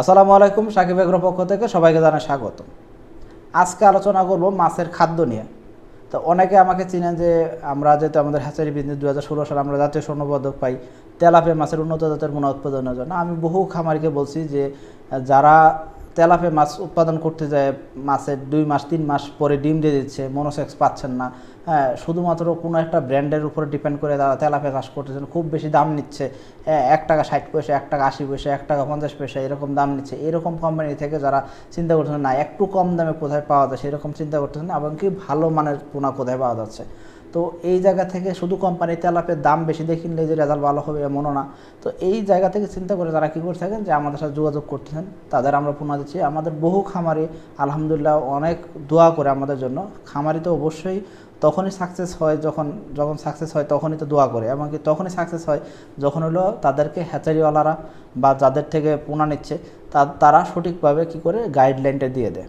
আসসালামু আলাইকুম, সাকিব এগ্রোর পক্ষ থেকে সবাইকে জানাই স্বাগত আজকে আলোচনা করব মাছের খাদ্য নিয়ে। তো অনেকে আমাকে চিনেন যে আমরা যেহেতু আমাদের হ্যাচারি বিজনেস দু হাজার ষোলো সালে আমরা জাতীয় স্বর্ণপদক পাই তেলাপে মাছের উন্নত জাতের গুণ উৎপাদনের জন্য। আমি বহু খামারিকে বলছি যে, যারা তেলাপে মাছ উৎপাদন করতে যায়, মাছের দুই মাস, তিন মাস পরে ডিম দিয়ে দিচ্ছে, মনোসেক্স পাচ্ছেন না শুধুমাত্র কোনো একটা ব্র্যান্ডের উপরে ডিপেন্ড করে তারা তেলাপে চাষ করতেছেন খুব বেশি দাম নিচ্ছে। হ্যাঁ, এক টাকা ষাট পয়সা এক টাকা আশি পয়সা এক টাকা পঞ্চাশ পয়সা এরকম দাম নিচ্ছে। এরকম কোম্পানি থেকে যারা চিন্তা করতেছেন না একটু কম দামে কোথায় পাওয়া যায়? সেরকম চিন্তা করতেছেন এবং কি ভালো মানের পোনা কোথায় পাওয়া যাচ্ছে। তো এই জায়গা থেকে শুধু কোম্পানি তেলাপের দাম বেশি দেখিলে যে রেজাল্ট ভালো হবে এমনও না। তো এই জায়গা থেকে চিন্তা করে তারা কী করে থাকেন যে আমাদের সাথে যোগাযোগ করতেছেন তাদের আমরা পোনা দিচ্ছি। আমাদের বহু খামারি আলহামদুলিল্লাহ অনেক দোয়া করে আমাদের জন্য। খামারি তো অবশ্যই তখনই সাকসেস হয় যখন যখন সাকসেস হয় তখনই তো দোয়া করে। এমনকি তখনই সাকসেস হয় যখন হলো তাদেরকে হ্যাচারিওয়ালারা বা যাদের থেকে পোনা নিচ্ছে, তা- তারা সঠিকভাবে কী করে গাইডলাইনটা দিয়ে দেয়।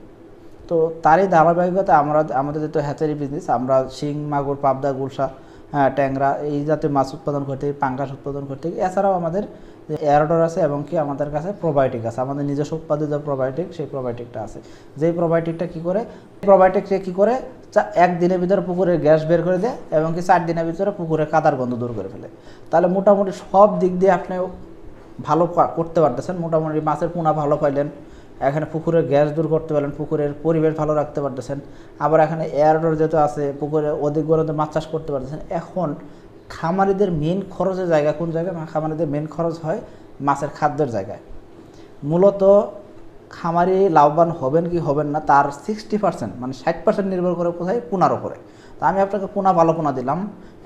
তো তারই ধারাবাহিকতা আমরা, আমাদের যেহেতু হ্যাচারি বিজনেস আমরা শিং, মাগুর, পাবদা, গুলশা হ্যাঁ ট্যাংরা, এই জাতীয় মাছ উৎপাদন করতে পাঙ্গাস উৎপাদন করতে এছাড়াও আমাদের যে এয়ারডর আছে এবং কি আমাদের কাছে প্রোবায়োটিক আছে। আমাদের নিজস্ব উৎপাদিত প্রোবায়োটিক সেই প্রোবায়োটিকটা আছে। যেই প্রোবায়োটিকটা কী করে? প্রোবায়োটিকটা কী করে? চা- একদিনের ভিতরে পুকুরের গ্যাস বের করে দেয় এবং কি চার দিনের ভিতরে পুকুরে কাদার গন্ধ দূর করে ফেলে। তাহলে মোটামুটি সব দিক দিয়ে আপনি ভালো করতে পারতেছেন। মোটামুটি মাছের পোনা ভালো পাইলেন। এখানে পুকুরের গ্যাস দূর করতে পারলেন। পুকুরের পরিবেশ ভালো রাখতে পারতেছেন। আবার এখানে এয়ারডোর যেহেতু আছে, পুকুরে অধিক গরমে মাছ চাষ করতে পারতেছেন। এখন খামারিদের মেন খরচের জায়গা কোন জায়গায়? খামারিদের মেন খরচ হয় মাছের খাদ্যের জায়গায়। মূলত খামারি লাভবান হবেন কি হবেন না, তার সিক্সটি পার্সেন্ট মানে ষাট পার্সেন্ট নির্ভর করে কোথায়? পোনার ওপরে তা আমি আপনাকে পোনা ভালো পোনা দিলাম।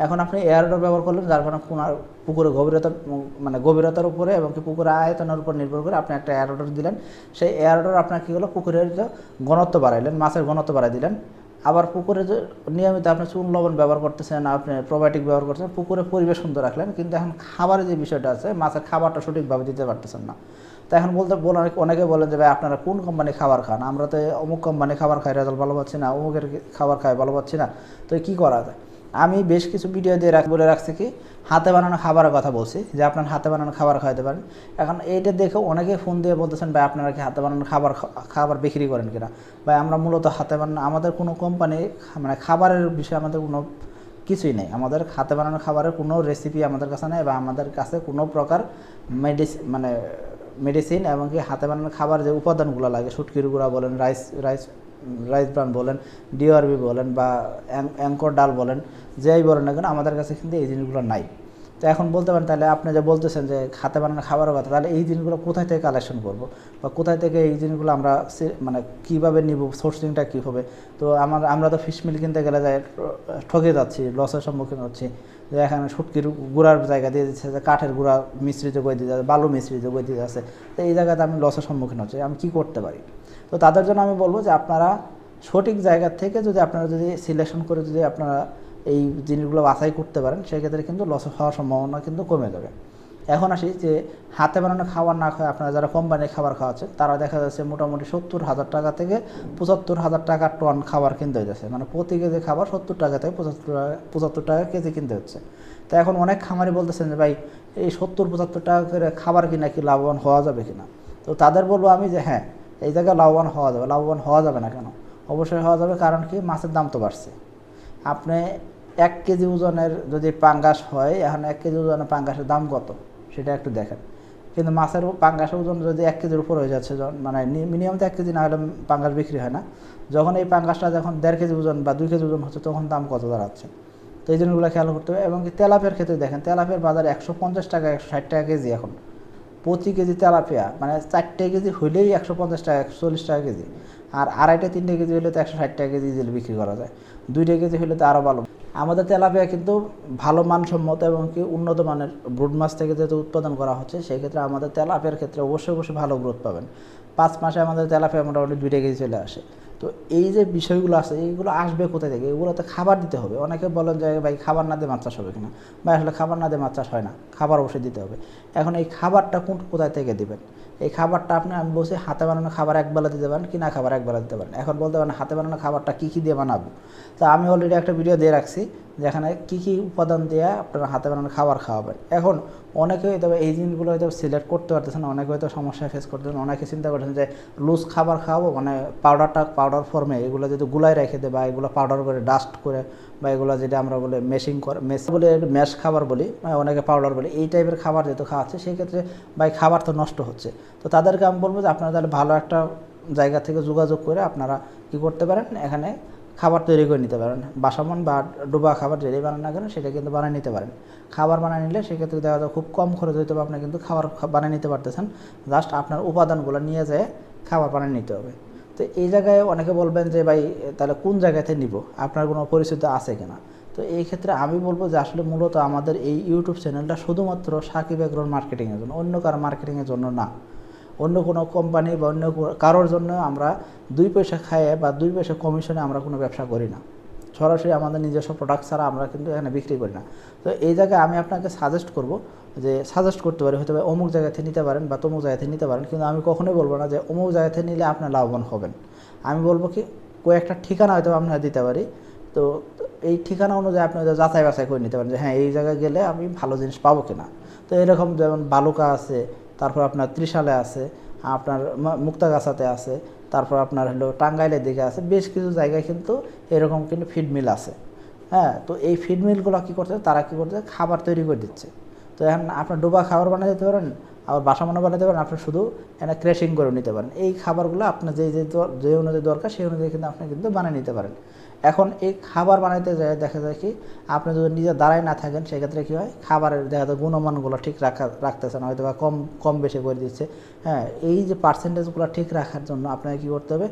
এখন আপনি এয়ারডোর ব্যবহার করলেন, যার কারণে পোনার পুকুরে গভীরতা মানে গভীরতার উপরে এবং কি পুকুরে আয়তনের উপর নির্ভর করে আপনি একটা এয়ারডোর দিলেন। সেই এয়ারডোর আপনার কী হলো? পুকুরের ঘনত্ব বাড়াইলেন, মাছের ঘনত্ব বাড়াই দিলেন। আবার পুকুরে যে নিয়মিত আপনি চুন লবণ ব্যবহার করতেছেন, আপনি প্রোবায়োটিক ব্যবহার করছেন, পুকুরে পরিবেশ সুন্দর রাখলেন, কিন্তু এখন খাবারের যে বিষয়টা আছে, মাছের খাবারটা সঠিকভাবে দিতে পারতেছেন না। তা এখন বলতে বলে অনেকে বলেন যে, ভাই, আপনারা কোন কোম্পানি খাবার খান? আমরা তো অমুক কোম্পানি খাবার খাই, রেজাল্ট ভালো পাচ্ছি না, অমুকের খাবার খাই, ভালো পাচ্ছি না। তো কী করা যায়? আমি বেশ কিছু ভিডিও দিয়ে রাখ বলে রাখছি কি, হাতে বানানো খাবারের কথা বলছি, যে আপনার হাতে বানানো খাবার খাওয়াতে পারেন। এখন এইটা দেখে অনেকে ফোন দিয়ে বলতেছেন, ভাই, আপনারা কি হাতে বানানো খাবার খাবার বিক্রি করেন কিনা? ভাই, আমরা মূলত হাতে বানানো, আমাদের কোনো কোম্পানি মানে খাবারের বিষয়ে আমাদের কোনো কিছুই নেই। আমাদের হাতে বানানো খাবারের কোনো রেসিপি আমাদের কাছে নেই, বা আমাদের কাছে কোনো প্রকার মেডিসিন মানে মেডিসিন এবং কি হাতে বানানো খাবার যে উপাদানগুলো লাগে, শুটকির গুঁড়া বলেন রাইস রাইস রাইস ব্রান বলেন ডিআরবি বলেন বা অ্যাং- অ্যাঙ্কর ডাল বলেন, যেই বলেন না কেন, আমাদের কাছে কিন্তু এই জিনিসগুলো নাই। তো এখন বলতে পারেন তাহলে আপনি যে বলতেছেন যে হাতে বানানো খাবারের কথা, তাহলে এই জিনিসগুলো কোথায় থেকে কালেকশন করব? বা কোথায় থেকে এই জিনিসগুলো আমরা মানে কীভাবে নিব সোর্সিংটা কী হবে তো আমার, আমরা তো ফিশ মিল কিনতে গেলে যাই, ঠকে যাচ্ছি লসের সম্মুখীন হচ্ছি। যে এখানে সুটকির গুঁড়ার জায়গা দিয়ে দিচ্ছে, যে কাঠের গুঁড়া মিশ্রিত করে দিতে আছে বালু মিশ্রিত করে দিতে আছে তো এই জায়গাতে আমি লসের সম্মুখীন হচ্ছি। আমি কি করতে পারি? তো তাদের জন্য আমি বলব যে আপনারা সঠিক জায়গা থেকে যদি আপনারা যদি সিলেকশন করে যদি আপনারা এই জিনিসগুলো বাছাই করতে পারেন, সেক্ষেত্রে কিন্তু লস হওয়ার সম্ভাবনা কিন্তু কমে যাবে। এখন আসি যে হাতে বানানো খাবার না খায় আপনারা যারা কোম্পানির খাবার খাওয়াচ্ছেন, তারা দেখা যাচ্ছে মোটামুটি সত্তর হাজার টাকা থেকে পঁচাত্তর হাজার টাকা টন খাবার কিনতে হচ্ছে মানে প্রতি কেজি খাবার সত্তর টাকা থেকে পঁচাত্তর পঁচাত্তর টাকা কেজি কিনতে হচ্ছে। তো এখন অনেক খামারি বলতেছেন যে, ভাই, এই সত্তর পঁচাত্তর টাকা করে খাবার কিনা কি লাভবান হওয়া যাবে কিনা? তো তাদের বলব আমি যে হ্যাঁ এই জায়গায় লাভবান হওয়া যাবে। লাভবান হওয়া যাবে না কেন? অবশ্যই হওয়া যাবে, কারণ কি? মাছের দাম তো বাড়ছে। আপনি এক কেজি ওজনের যদি পাঙ্গাস হয়, এখন এক কেজি ওজনের পাঙ্গাসের দাম কত? সেটা একটু দেখেন। কিন্তু মাছের পাঙ্গাসের ওজন যদি এক কেজির উপর হয়ে যাচ্ছে মানে মিনিমাম তো এক কেজি না হলে পাঙ্গাস বিক্রি হয় না। যখন এই পাঙ্গাসটা যখন দেড় কেজি ওজন বা দুই কেজি ওজন হচ্ছে, তখন দাম কত দাঁড়াচ্ছে? তো এই জিনিসগুলো খেয়াল করতে হবে। এবং কি তেলাপের ক্ষেত্রে দেখেন তেলাপের বাজার একশো পঞ্চাশ টাকা, একশো ষাট টাকা কেজি এখন। প্রতি কেজি তেলাপিয়া মানে চারটে কেজি হইলেই একশো পঞ্চাশ টাকা, একশো চল্লিশ টাকা কেজি। আর আড়াইটা, তিনটে কেজি হলে তো একশো ষাট টাকা কেজি জেল বিক্রি করা যায়। দুইটা কেজি হলে তো আরও ভালো। আমাদের তেলাপিয়া কিন্তু ভালো মানসম্মত এবং কি উন্নত মানের ব্রুড মাছ থেকে যেহেতু উৎপাদন করা হচ্ছে, সেই ক্ষেত্রে আমাদের তেলাপিয়ার ক্ষেত্রে অবশ্যই অবশ্যই ভালো গ্রোথ পাবেন। পাঁচ মাসে আমাদের তেলাপিয়া মোটামুটি দুইটা কেজি চলে আসে। তো এই যে বিষয়গুলো আছে এইগুলো আসবে কোথায় থেকে? এগুলোতে খাবার দিতে হবে। অনেকে বলেন যে, ভাই, খাবার না দিয়ে মাছ চাষ হবে কিনা? ভাই, আসলে খাবার না দিয়ে মাছ চাষ হয় না। খাবার অবশ্যই দিতে হবে। এখন এই খাবারটা কোন, কোথায় থেকে দেবেন? এই খাবারটা আপনি, আমি বলছি, হাতে বানানো খাবার একবেলা দিতে পারেন কিনা খাবার একবেলা দিতে পারেন? এখন বলতে পারেন, হাতে বানানো খাবারটা কী কী দিয়ে বানাবো? তো আমি অলরেডি একটা ভিডিও দিয়ে রাখছি, যেখানে কী কী উপাদান দিয়ে আপনারা হাতে বানানো খাবার খাওয়াবেন। এখন অনেকে হয়তো এই জিনিসগুলো হয়তো সিলেক্ট করতে পারতেছেন না, অনেকে হয়তো সমস্যা ফেস করতেছেন অনেকে চিন্তা করছেন যে লুজ খাবার খাওয়াবো মানে পাউডারটা পাউডার ফর্মে এগুলো যদি গুলাই রেখে দেয় বা এগুলো পাউডার করে ডাস্ট করে বা এগুলো যেটা আমরা বলে মেশিং করে মেশ বলে ম্যাশ খাবার বলি অনেকে পাউডার বলি এই টাইপের খাবার যেহেতু খাওয়াচ্ছে সেই ক্ষেত্রে ভাই খাবার তো নষ্ট হচ্ছে। তো তাদেরকে আমি বলব যে আপনারা তাহলে ভালো একটা জায়গা থেকে যোগাযোগ করে আপনারা কি করতে পারেন এখানে খাবার তৈরি করে নিতে পারেন। বাসামন বা ডোবা খাবার যেটাই বানান না কেন, সেটা কিন্তু বানিয়ে নিতে পারেন। খাবার বানিয়ে নিলে সেক্ষেত্রে দেখা যায় খুব কম খরচ হইতে আপনি কিন্তু খাবার বানিয়ে নিতে পারতেছেন। জাস্ট আপনার উপাদানগুলো নিয়ে যেয়ে খাবার বানিয়ে নিতে হবে। তো এই জায়গায় অনেকে বলবেন যে, ভাই, তাহলে কোন জায়গাতে নিব? আপনার কোনো পরিচিত আছে কিনা? তো এই ক্ষেত্রে আমি বলব যে, আসলে মূলত আমাদের এই ইউটিউব চ্যানেলটা শুধুমাত্র সাকিব এগ্রোর মার্কেটিংয়ের জন্য, অন্য কারও মার্কেটিংয়ের জন্য না। অন্য কোনো কোম্পানি বা অন্য কারোর জন্য আমরা দুই পয়সা খাইয়ে বা দুই পয়সা কমিশনে আমরা কোনো ব্যবসা করি না। সরাসরি আমাদের নিজস্ব প্রোডাক্ট ছাড়া আমরা কিন্তু এখানে বিক্রি করি না। তো এই জায়গায় আমি আপনাকে সাজেস্ট করব যে সাজেস্ট করতে পারি হয়তো অমুক জায়গা থেকে নিতে পারেন বা তমুক জায়গা থেকে নিতে পারেন, কিন্তু আমি কখনোই বলব না যে অমুক জায়গা থেকে নিলে আপনার লাভবান হবেন। আমি বলব কি, কয়েকটা ঠিকানা হয়তো আপনারা দিতে পারি। তো এই ঠিকানা অনুযায়ী আপনি যাচাই বাছাই করে নিতে পারেন যে হ্যাঁ এই জায়গায় গেলে আমি ভালো জিনিস পাবো কিনা। তো এরকম যেমন বালুকা আছে তারপর আপনার ত্রিশালে আছে, আপনার মুক্তাগাছাতে আছে, তারপর আপনার হলো টাঙ্গাইলের দিকে আছে, বেশ কিছু জায়গায় কিন্তু এরকম কিন্তু ফিড মিল আছে। হ্যাঁ তো এই ফিড মিলগুলো কী করছে? তারা কী করছে? খাবার তৈরি করে দিচ্ছে। তো এখন আপনার ডোবা খাবার বানিয়ে দিতে পারেন, আবার বাসা মনে বানাতে পারেন, আপনি শুধু এনে ক্রেশিং করে নিতে পারেন। এই খাবারগুলো আপনার যে যে অনুযায়ী দরকার, সেই অনুযায়ী কিন্তু আপনি কিন্তু বানিয়ে নিতে পারেন। এখন এই খাবার বানাইতে যায় দেখা যায় কি, আপনি যদি নিজে দাঁড়ায় না থাকেন, সেক্ষেত্রে কী হয়, খাবারের দেখা যায় গুণমানগুলো ঠিক রাখা রাখতেছে না হয়তো বা কম কম বেশি করে দিচ্ছে। হ্যাঁ এই যে পার্সেন্টেজগুলো ঠিক রাখার জন্য আপনাকে কী করতে হবে,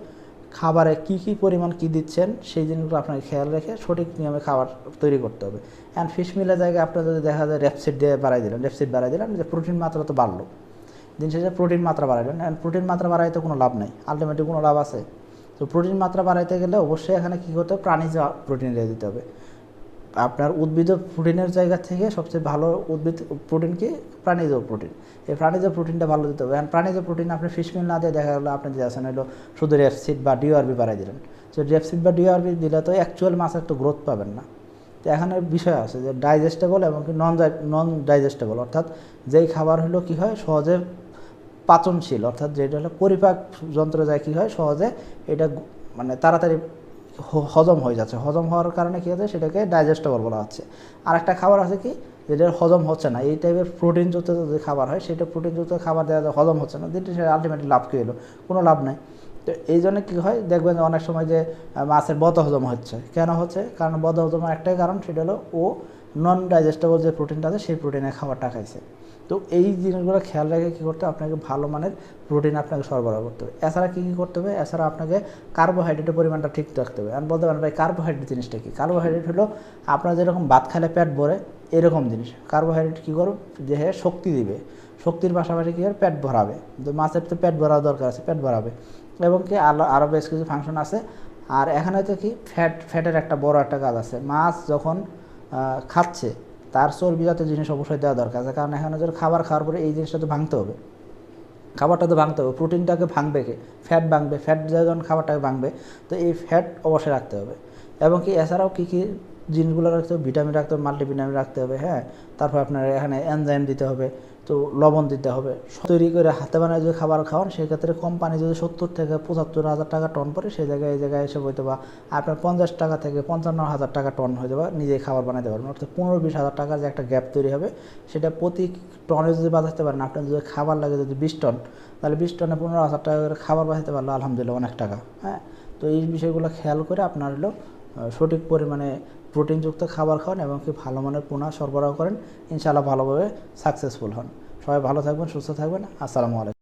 খাবারে কি কি পরিমাণ কি দিচ্ছেন, সেই জিনিসগুলো আপনাকে খেয়াল রেখে সঠিক নিয়মে খাবার তৈরি করতে হবে। অ্যান্ড ফিশ মিলের জায়গায় আপনার যদি দেখা যায় রেপসিড দিয়ে বাড়াই দিলেন রেপসিড বাড়াই দিলেন, যে প্রোটিন মাত্রা তো বাড়লো। দিন শেষে প্রোটিন মাত্রা বাড়াইলেন অ্যান্ড প্রোটিন মাত্রা বাড়াইতে কোনো লাভ নাই। আলটিমেটলি কোনো লাভ আছে? তো প্রোটিন মাত্রা বাড়াইতে গেলে অবশ্যই এখানে কী করতে হবে? প্রাণীজ প্রোটিন দিয়ে দিতে হবে। আপনার উদ্ভিদ প্রোটিনের জায়গা থেকে সবচেয়ে ভালো উদ্ভিদ প্রোটিন কি? প্রাণীজ প্রোটিন এই প্রাণীজ প্রোটিনটা ভালো দিতে হবে। প্রাণীজ প্রোটিন আপনি ফিশ মিল না দিয়ে দেখা গেলো আপনি যে আছেন হলো শুধু রেপসিড বা ডিওআরবি বাড়াই দিলেন। তো রেপসিড বা ডিওআরবি দিলে তো অ্যাকচুয়াল মাছের তো গ্রোথ পাবেন না। তো এখানে বিষয় আছে যে ডাইজেস্টেবল এবং নন নন ডাইজেস্টেবল অর্থাৎ যেই খাবার হলো কি হয়? সহজে পাচনশীল, অর্থাৎ যেটা হলো পরিপাক যন্ত্র যায় কী হয় সহজে, এটা মানে তাড়াতাড়ি হজম হয়ে যাচ্ছে। হজম হওয়ার কারণে কী হচ্ছে? সেটাকে ডাইজেস্টেবল বলা হচ্ছে। আর একটা খাবার আছে কি? যেটা হজম হচ্ছে না। এই টাইপের প্রোটিনযুক্ত যে খাবার হয়, সেটা প্রোটিনযুক্ত খাবার দেওয়া যায়, হজম হচ্ছে না। যেটা সেটা আলটিমেটলি লাভ কী হলো? কোনো লাভ নাই। তো এই জন্য কী হয়? দেখবেন যে অনেক সময় যে মাছের বদ হজম হচ্ছে। কেন হচ্ছে? কারণ বদ হজমের একটাই কারণ, সেটা হলো ও নন ডাইজেস্টেবল যে প্রোটিনটা আছে, সেই প্রোটিনের খাবারটা খাইছে। তো এই জিনিসগুলো খেয়াল রেখে কী করতে হবে? আপনাকে ভালো মানের প্রোটিন আপনাকে সরবরাহ করতে হবে। এছাড়া কী কী করতে হবে? এছাড়া আপনাকে কার্বোহাইড্রেটের পরিমাণটা ঠিক রাখতে হবে। আমি বলতে পারেন ভাই কার্বোহাইড্রেট জিনিসটা কি? কার্বোহাইড্রেট হলো আপনার যেরকম ভাত খেলে পেট ভরে, এরকম জিনিস। কার্বোহাইড্রেট কী করবে? দেহে শক্তি দিবে। শক্তির পাশাপাশি কী হবে? পেট ভরাবে। তো মাছের তো পেট ভরাও দরকার আছে, পেট ভরাবে। এবং কি আরও আরও বেশ কিছু ফাংশন আছে। আর এখানে তো কি? ফ্যাট ফ্যাটের একটা বড় একটা কাজ আছে। মাছ যখন খাচ্ছে, তার চর্বি জাতীয় জিনিস অবশ্যই দেওয়া দরকার আছে। কারণ এখানে যদি খাবার খাওয়ার পরে এই জিনিসটা তো ভাঙতে হবে। খাবারটা তো ভাঙতে হবে, প্রোটিনটাকে ভাঙবে কে? ফ্যাট ভাঙবে, ফ্যাট যখন খাবারটাকে ভাঙবে, তো এই ফ্যাট অবশ্যই রাখতে হবে। এবং কি এছাড়াও কী কী জিনিসগুলো রাখতে হবে, ভিটামিন রাখতে হবে মাল্টিভিটামিন রাখতে হবে হ্যাঁ? তারপর আপনার এখানে এনজাইম দিতে হবে, তো লবণ দিতে হবে। তৈরি করে হাতে বানায় যদি খাবার খাওয়ান, সেক্ষেত্রে কোম্পানি যদি সত্তর থেকে পঁচাত্তর হাজার টাকা টন পরে সেই জায়গায়, এই জায়গায় এসে হয়তো বা আপনার পঞ্চাশ টাকা থেকে পঞ্চান্ন হাজার টাকা টন হয়ে যাবে, নিজেই খাবার বানাতে পারবেন। অর্থাৎ পনেরো বিশ হাজার টাকার যে একটা গ্যাপ তৈরি হবে, সেটা প্রতি টনে যদি বাঁচাতে পারেন, আপনার যদি খাবার লাগে যদি বিশ টন তাহলে বিশ টনে পনেরো হাজার টাকা করে খাবার বাঁচাতে পারলে আলহামদুলিল্লাহ অনেক টাকা হ্যাঁ? তো এই বিষয়গুলো খেয়াল করে আপনার হলো সঠিক পরিমাণে প্রোটিনযুক্ত খাবার খান এবং কি ভালো মানের পোনা সরবরাহ করেন, ইনশাআল্লাহ ভালোভাবে সাকসেসফুল হন। সবাই ভালো থাকবেন, সুস্থ থাকবেন। আসসালামু আলাইকুম।